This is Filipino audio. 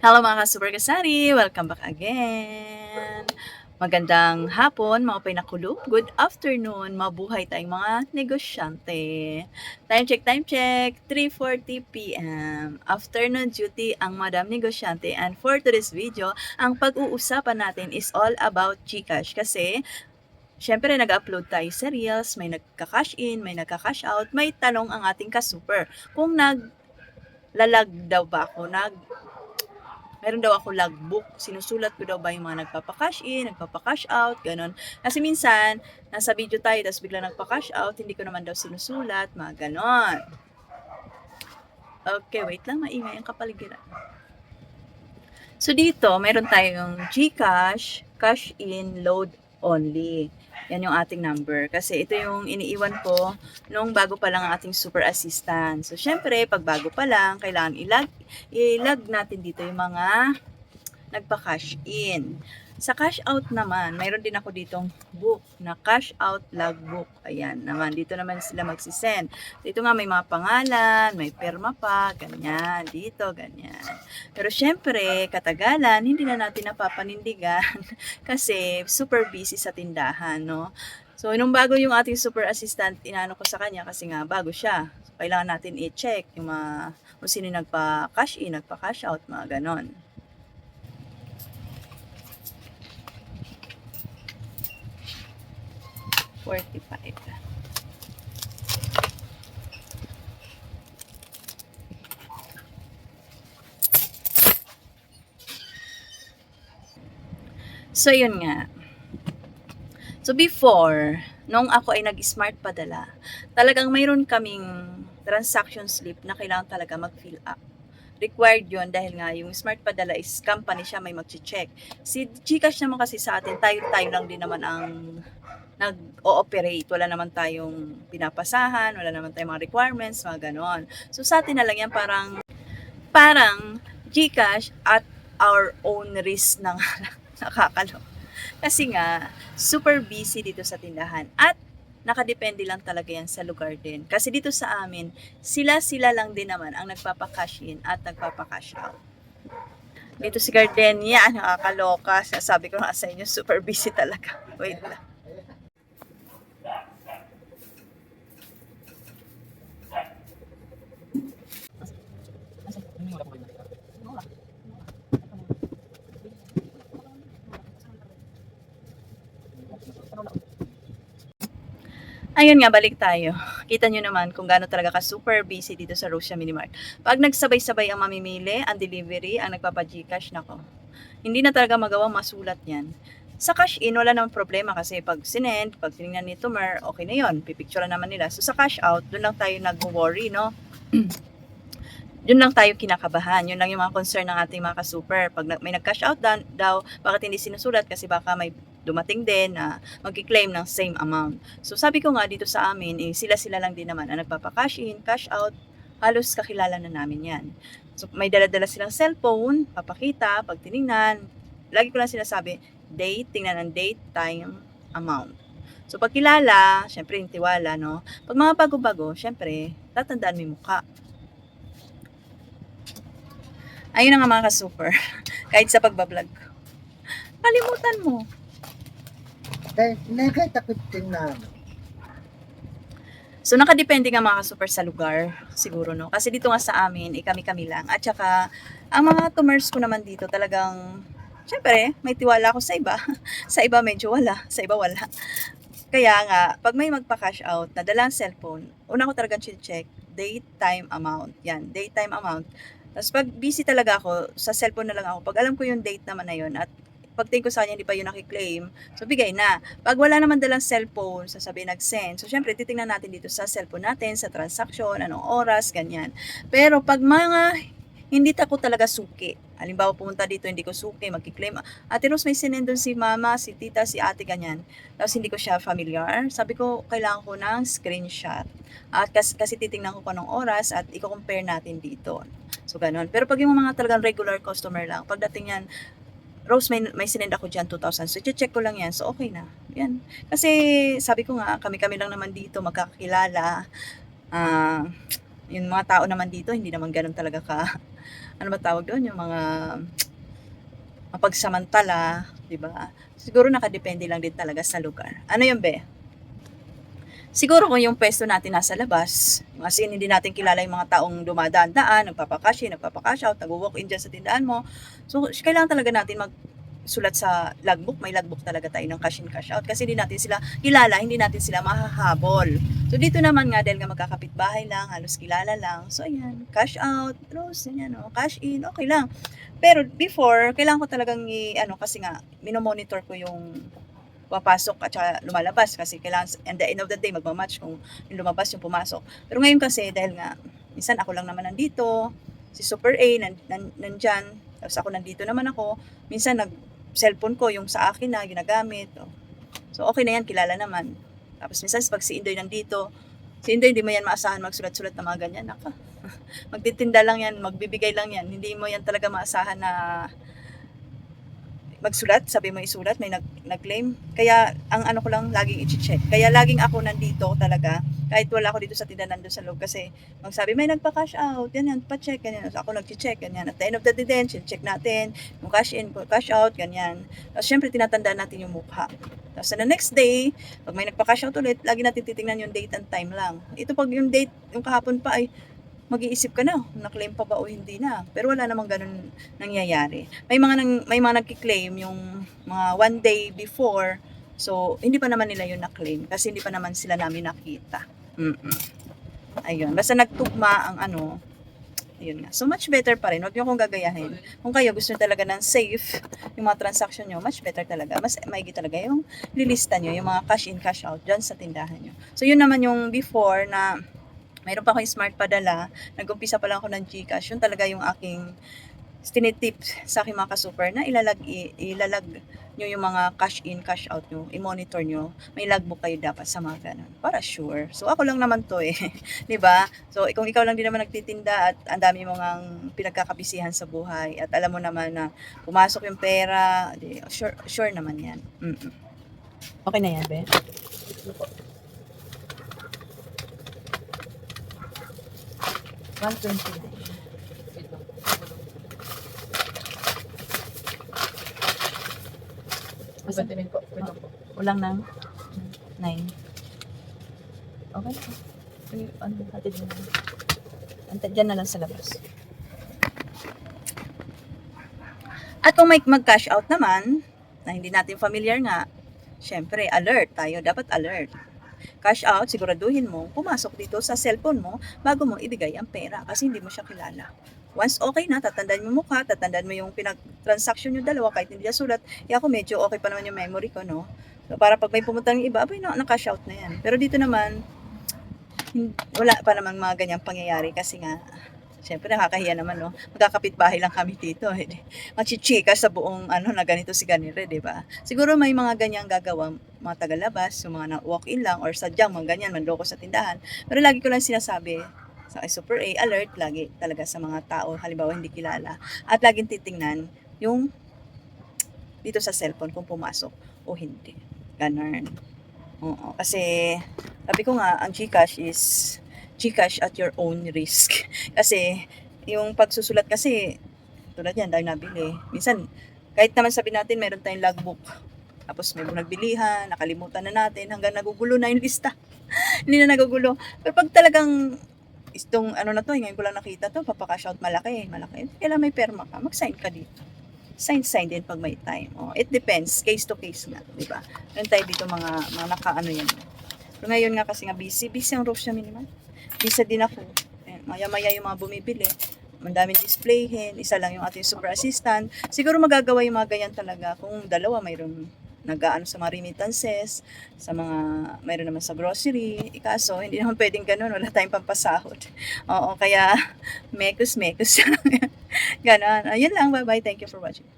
Hello mga ka-super kasari! Welcome back again! Magandang hapon mga pinakulo. Good afternoon, mabuhay tayong mga negosyante. Time check, time check, 3.40 p.m. Afternoon duty ang Madam Negosyante and for today's video, ang pag-uusapan natin is all about Gcash kasi Siyempre, nag-upload tayo sa Reels, may nagka-cash in, may nagka-cash out, may tanong ang ating ka-super. Kung naglalag daw ba ako, nag meron daw ako logbook. Sinusulat ko daw ba yung mga nagpapa-cash in, nagpapa-cash out, ganun. Kasi minsan, nasa video tayo, tapos bigla nagpa-cash out, hindi ko naman daw sinusulat, mga ganon. Okay, wait lang, maingay ang kapaligiran. So dito, meron tayong GCash, cash in, load only. Yan yung ating number. Kasi ito yung iniiwan ko nung bago pa lang ang ating super assistant. So, syempre, pag bago pa lang, kailangan ilag, ilag natin dito yung mga nagpa-cash in. Sa cash out naman, mayroon din ako ditong book na cash out logbook. Ayan naman, dito naman sila magsisend. Dito nga may mga pangalan, may perma pa, ganyan, dito, ganyan. Pero syempre, katagalan, hindi na natin napapanindigan kasi super busy sa tindahan, no? So, nung bago yung ating super assistant, inano ko sa kanya kasi nga bago siya. So, kailangan natin i-check yung mga, kung sino nagpa-cash in, nagpa-cash out, mga ganon. Forty-five. So, yun nga. So, before, nung ako ay nag-smart padala, talagang mayroon kaming transaction slip na kailangan talaga mag-fill up. Required yon dahil nga yung smart padala is company siya may mag-check. Si Gcash naman kasi sa atin, tayo-tayo lang din naman ang nag-ooperate. Wala naman tayong pinapasahan, wala naman tayong mga requirements, mga ganon. So sa atin na lang yan parang, parang Gcash at our own risk na nga lang. nakakalo. Kasi nga, super busy dito sa tindahan. At nakadepende lang talaga yan sa lugar din. Kasi dito sa amin, sila-sila lang din naman ang nagpapa-cash in at nagpapa-cash out. Dito si Gardenia, nakakaloka. Sabi ko nga sa inyo, super busy talaga. Wait lang. Ayun nga, balik tayo. Kita nyo naman kung gaano talaga ka super busy dito sa Rosia Minimart. Pag nagsabay-sabay ang mamimili, ang delivery, ang nagpapa-Gcash, nako. Hindi na talaga magawa masulat yan. Sa cash in, wala namang problema kasi pag sinend, pag tinignan ni Tumer, okay na yon Pipicture naman nila. So sa cash out, doon lang tayo nag-worry, no? yun lang tayo kinakabahan. Yun lang yung mga concern ng ating mga ka-super. Pag may nag-cash out daw, bakit hindi sinusulat? Kasi baka may dumating din na magki-claim ng same amount. So sabi ko nga dito sa amin, eh, sila-sila lang din naman ang nagpapa-cash in, cash out, halos kakilala na namin yan. So may dala-dala silang cellphone, papakita, pag tiningnan, lagi ko lang sinasabi, date, tingnan ang date, time, amount. So pag kilala, syempre yung tiwala, no? Pag mga bago-bago, syempre, tatandaan mo yung mukha. Ayun na nga mga ka-super. Kahit sa pagbablog ko. Kalimutan mo. Dahil negay takot din na ano. So, nakadepende nga mga super sa lugar, siguro, no? Kasi dito nga sa amin, eh, kami-kami lang. At saka, ang mga commerce ko naman dito, talagang, syempre, may tiwala ako sa iba. sa iba medyo wala, sa iba wala. Kaya nga, pag may magpa-cash out, nadala ang cellphone, una ko talagang check, date, time, amount. Yan, date, time, amount. Tapos pag busy talaga ako, sa cellphone na lang ako. Pag alam ko yung date naman na yun, at pagtingin ko sa kanya, hindi pa yun nakiklaim, so bigay na. Pag wala naman dalang cellphone, sasabihin nag-send. So, syempre, titingnan natin dito sa cellphone natin, sa transaction, anong oras, ganyan. Pero pag mga hindi ako talaga suki. Halimbawa, pumunta dito, hindi ko suki, magkiklaim. Ate Rose, may sinend doon si mama, si tita, si ate, ganyan. Tapos hindi ko siya familiar. Sabi ko, kailangan ko ng screenshot. At kasi, kasi titingnan ko pa ng oras at i-compare natin dito. So, ganun. Pero pag yung mga talagang regular customer lang, pagdating yan, Rose, may, may sinend ako dyan 2,000. So, check ko lang yan. So, okay na. Yan. Kasi, sabi ko nga, kami-kami lang naman dito, magkakilala. Ah, yung mga tao naman dito, hindi naman ganun talaga ka ano ba tawag doon, yung mga mapagsamantala, di ba? Siguro nakadepende lang din talaga sa lugar. Ano yun, be? Siguro kung yung pwesto natin nasa labas, as in, hindi natin kilala yung mga taong dumadaan-daan, nagpapakash in, nagpapakash out, nag-walk in dyan sa tindahan mo. So, kailangan talaga natin mag sulat sa logbook, may logbook talaga tayo ng cash in, cash out kasi hindi natin sila kilala, hindi natin sila mahahabol. So dito naman nga dahil nga magkakapit bahay lang, halos kilala lang. So ayan, cash out, rose, yan oh, cash in, okay lang. Pero before, kailangan ko talagang i, ano, kasi nga, minomonitor ko yung papasok at saka lumalabas kasi kailangan, and the end of the day, magmamatch kung yung lumabas yung pumasok. Pero ngayon kasi, dahil nga, minsan ako lang naman nandito, si Super A, nan, nan, nandyan, tapos ako nandito naman ako, minsan nag, cellphone ko, yung sa akin na ginagamit. Oh. So, okay na yan, kilala naman. Tapos minsan, pag si Indoy nandito, si Indoy, hindi mo yan maasahan magsulat-sulat na mga ganyan. Naka, magtitinda lang yan, magbibigay lang yan. Hindi mo yan talaga maasahan na magsulat, sabi mo isulat, may nag, nag-claim. Kaya, ang ano ko lang, laging i-check. Kaya, laging ako nandito talaga, kahit wala ako dito sa tindahan nandun sa loob kasi magsabi, may nagpa-cash out, yan yan, pa-check, ganyan. So, ako nag-check, ganyan. At the end of the day din, check natin, yung cash in, cash out, ganyan. Tapos, syempre, tinatandaan natin yung mukha. Tapos, the next day, pag may nagpa-cash out ulit, lagi natin titingnan yung date and time lang. Ito pag yung date, yung kahapon pa ay, mag-iisip ka na, na-claim pa ba o hindi na. Pero wala namang ganun nangyayari. May mga, nang, may mga nagki-claim yung mga one day before, so hindi pa naman nila yun na-claim kasi hindi pa naman sila namin nakita. Mm-mm. Ayun, basta nagtugma ang ano, ayun nga. So much better pa rin, huwag niyo kong gagayahin. Kung kayo gusto talaga ng safe, yung mga transaction niyo, much better talaga. Mas maigi talaga yung lilista niyo, yung mga cash in, cash out dyan sa tindahan niyo. So yun naman yung before na mayroon pa akong smart padala, nag-umpisa pa lang ako ng Gcash, yun talaga yung aking tinitip sa aking mga kasuper na ilalag, ilalag nyo yung mga cash in, cash out nyo, i-monitor nyo, may logbook kayo dapat sa mga ganun, para sure. So ako lang naman to eh, ba? So kung ikaw lang din naman nagtitinda at ang dami mong ang pinagkakabisihan sa buhay at alam mo naman na pumasok yung pera, di, sure, sure naman yan. Mm-mm. Okay na yan, be? One twenty Ibantimin po. Ito po. Ulang ng 9. Okay na. Ay, ano, hatid na. Antay, dyan na lang sa labas. At kung may mag-cash out naman, na hindi natin familiar nga, syempre, alert tayo. Dapat alert. Cash out, siguraduhin mo, pumasok dito sa cellphone mo bago mo ibigay ang pera kasi hindi mo siya kilala. Once okay na, tatandaan mo mukha, tatandaan mo yung pinag-transaction yung dalawa kahit hindi niya sulat. Eh ako medyo okay pa naman yung memory ko, no? So, para pag may pumunta ng iba, abay, na, na-cash out na yan. Pero dito naman, wala pa naman mga ganyang pangyayari kasi nga, syempre nakakahiya naman, no? Magkakapit bahay lang kami dito. Eh. Magchichika sa buong ano na ganito si ganire, di ba? Siguro may mga ganyang gagawa mga tagalabas, yung mga walk-in lang or sadyang mga ganyan, manloko sa tindahan. Pero lagi ko lang sinasabi, sa Super A, alert lagi talaga sa mga tao, halimbawa hindi kilala. At laging titingnan yung dito sa cellphone kung pumasok o hindi. Ganon. Oo, kasi sabi ko nga, ang Gcash is Gcash at your own risk. kasi yung pagsusulat kasi, tulad yan, dahil nabili. Minsan, kahit naman sabi natin, meron tayong logbook. Tapos may nagbilihan, nakalimutan na natin, hanggang nagugulo na yung lista. Hindi na nagugulo. Pero pag talagang itong ano na to, ngayon ko lang nakita to, papakash out malaki, malaki. Kailan may perma ka, mag-sign ka dito. Sign, sign din pag may time. Oh, it depends, case to case nga, di ba? Meron tayo dito mga, mga naka-ano yan. Pero ngayon nga kasi nga busy, busy ang Rosia Minimal. Busy din ako. Ayan, maya-maya yung mga bumibili. Ang daming displayhin, isa lang yung ating super assistant. Siguro magagawa yung mga ganyan talaga kung dalawa mayroon nag-aano sa mga remittances, sa mga, mayroon naman sa grocery. Ikaso, hindi naman pwedeng ganun, wala tayong pampasahod. Oo, kaya, mekus, mekus. Ganon. Ayun lang, bye-bye. Thank you for watching.